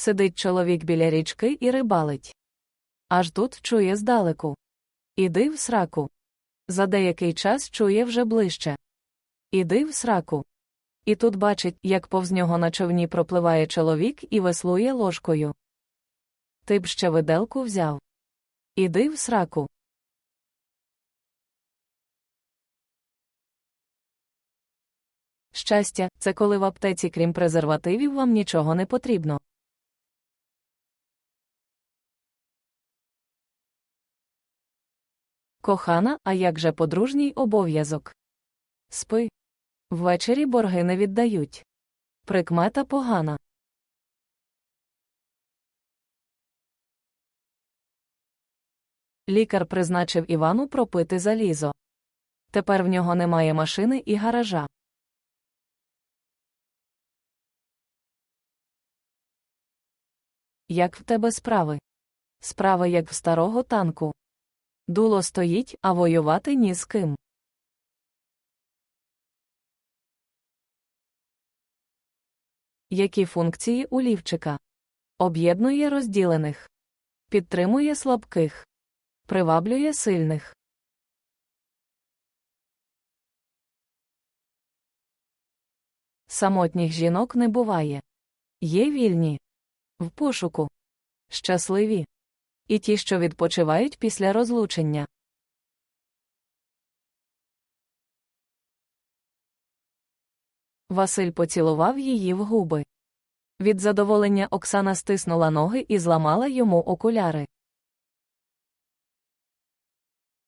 Сидить чоловік біля річки і рибалить. Аж тут чує здалеку. Іди в сраку. За деякий час чує вже ближче. Іди в сраку. І тут бачить, як повз нього на човні пропливає чоловік і веслує ложкою. Ти б ще виделку взяв. Іди в сраку. Щастя, це коли в аптеці, крім презервативів, вам нічого не потрібно. Кохана, а як же подружній обов'язок? Спи. Ввечері борги не віддають. Прикмета погана. Лікар призначив Івану пропити залізо. Тепер в нього немає машини і гаража. Як в тебе справи? Справи як в старого танку. Дуло стоїть, а воювати ні з ким. Які функції у лівчика? Об'єднує розділених. Підтримує слабких. Приваблює сильних. Самотніх жінок не буває. Є вільні. В пошуку. Щасливі. І ті, що відпочивають після розлучення. Василь поцілував її в губи. Від задоволення Оксана стиснула ноги і зламала йому окуляри.